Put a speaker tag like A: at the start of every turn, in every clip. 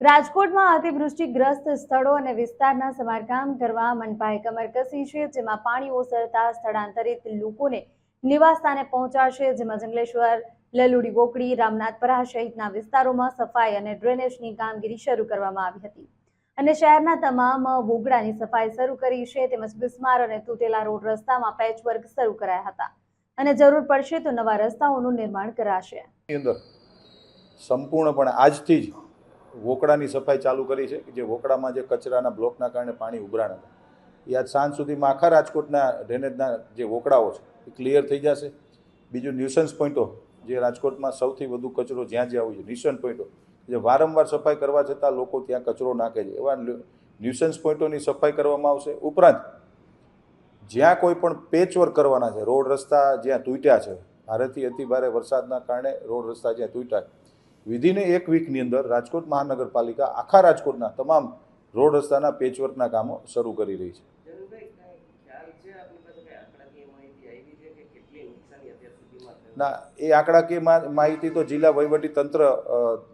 A: રાજકોટમાં અતિવૃષ્ટિગ્રસ્ત સ્થળો અને વિસ્તારના સમારકામ કરવા મનપાએ કમર કસી છે, જેમાં પાણી ઓસરતા સ્થળાંતરિત લોકોને નિવાસસ્થાને પહોંચાડશે, જેમાં જંગલેશ્વર, લલુડી વોકડી રામનાથપરા સહિતના વિસ્તારોમાં સફાઈ અને ડ્રેનેજની કામગીરી શરૂ કરવામાં આવી હતી. અને શહેરના તમામ બોગડાની સફાઈ શરૂ કરી છે, તેમજ બિસ્માર અને તૂટેલા રોડ રસ્તામાં પેચવર્ક શરૂ કરાયા હતા. અને જરૂર પડશે તો નવા રસ્તાઓનું નિર્માણ કરાશે.
B: સંપૂર્ણપણે આજથી જ વોકડાની સફાઈ ચાલુ કરી છે, જે વોકડામાં જે કચરાના બ્લોકના કારણે પાણી ઉભરાણ હતા. એ આજ સાંજ સુધીમાં આખા રાજકોટના ડ્રેનેજના જે વોકડાઓ છે, એ ક્લિયર થઈ જશે. બીજું ન્યુસન્સ પોઈન્ટો જે રાજકોટમાં સૌથી વધુ કચરો જ્યાં જ્યાં હોય છે ન્યુસન્સ પોઈન્ટો જે વારંવાર સફાઈ કરવા છતાં લોકો ત્યાં કચરો નાખે છે. એવા ન્યુસન્સ પોઈન્ટોની સફાઈ કરવામાં આવશે. ઉપરાંત, જ્યાં કોઈ પણ પેચવર્ક કરવાના છે, રોડ રસ્તા જ્યાં તૂટ્યા છે, ભારેથી અતિભારે વરસાદના કારણે રોડ રસ્તા જ્યાં તૂટ્યા વિધિને એક વીકની અંદર રાજકોટ મહાનગરપાલિકા આખા રાજકોટના તમામ રોડ રસ્તાના પેચવર્કના કામો શરૂ કરી રહી છે. ના એ આંકડાકીય માહિતી તો જિલ્લા વહીવટી તંત્ર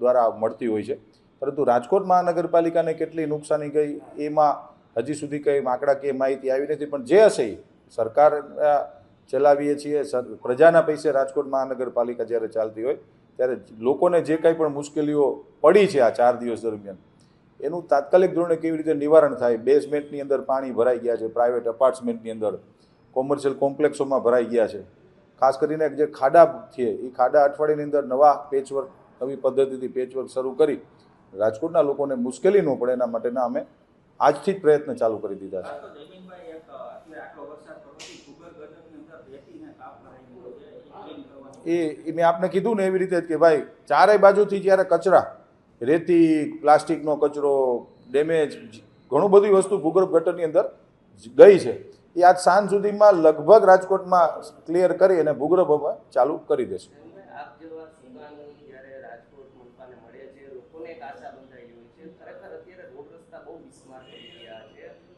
B: દ્વારા મળતી હોય છે. પરંતુ રાજકોટ મહાનગરપાલિકાને કેટલી નુકસાની ગઈ એમાં હજી સુધી કંઈ આંકડાકીય માહિતી આવી નથી. પણ જે હશે એ સરકાર ચલાવીએ છીએ. પ્રજાના પૈસે રાજકોટ મહાનગરપાલિકા જ્યારે ચાલતી હોય ત્યારે લોકોને જે કંઈ પણ મુશ્કેલીઓ પડી છે આ ચાર દિવસ દરમિયાન, એનું તાત્કાલિક ધોરણે કેવી રીતે નિવારણ થાય? બેઝમેન્ટની અંદર પાણી ભરાઈ ગયા છે પ્રાઇવેટ અપાર્ટમેન્ટની અંદર કોમર્શિયલ કોમ્પ્લેક્સોમાં ભરાઈ ગયા છે. ખાસ કરીને જે ખાડા છે, એ ખાડા અઠવાડિયાની અંદર નવા પેચવર્ક નવી પદ્ધતિથી પેચવર્ક શરૂ કરી રાજકોટના લોકોને મુશ્કેલી ન પડે, એના માટેના અમે આજથી જ પ્રયત્ન ચાલુ કરી દીધા છે.
C: એ
B: મેં આપને કીધું ને એવી રીતે જ કે ભાઈ, ચારેય બાજુથી જ્યારે કચરા, રેતી, પ્લાસ્ટિકનો કચરો, ડેમેજ ઘણું બધી વસ્તુ ભૂગર્ભ ગટરની અંદર ગઈ છે. એ આજ સાંજ સુધીમાં લગભગ રાજકોટમાં ક્લિયર કરી અને ભૂગર્ભમાં ચાલુ કરી દેશું.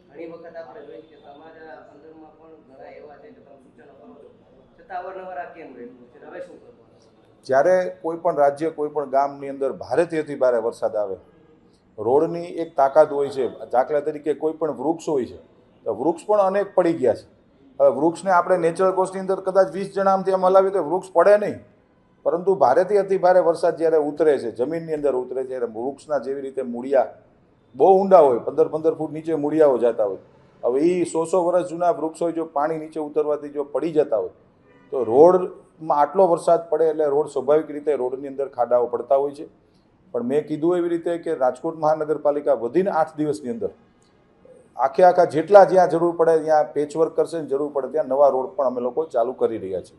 D: ઘણી વખત આપણે જોઈએ કે તમારા અંદરમાં પણ ઘણા એવા છે કે તમે
B: જ્યારે કોઈ પણ રાજ્ય, કોઈ પણ ગામની અંદર ભારેથી ભારે વરસાદ આવે, રોડની એક તાકાત હોય છે, દાખલા તરીકે કોઈ પણ વૃક્ષ હોય છે, તો વૃક્ષ પણ અનેક પડી ગયા છે. હવે વૃક્ષને આપણે નેચરલ કોસ્ટની અંદર કદાચ વીસ જણા આમથી આમ હલાવીએ તો વૃક્ષ પડે નહીં. પરંતુ ભારેથી ભારે વરસાદ જ્યારે ઉતરે છે, જમીનની અંદર ઉતરે છે, ત્યારે વૃક્ષના જેવી રીતે મૂળિયા બહુ ઊંડા હોય, પંદર પંદર ફૂટ નીચે મૂળિયાઓ જતા હોય. હવે એ સો સો વર્ષ જૂના વૃક્ષો જો પાણી નીચે ઉતરવાથી જો પડી જતા હોય તો રોડમાં આટલો વરસાદ પડે એટલે રોડ સ્વાભાવિક રીતે રોડની અંદર ખાડાઓ પડતા હોય છે. પણ મેં કીધું એવી રીતે કે રાજકોટ મહાનગરપાલિકા વધીને આઠ દિવસની અંદર આખે આખા જેટલા જ્યાં જરૂર પડે ત્યાં પેચવર્ક કરશે જરૂર પડે ત્યાં નવા રોડ પણ અમે લોકો ચાલુ કરી રહ્યા છીએ.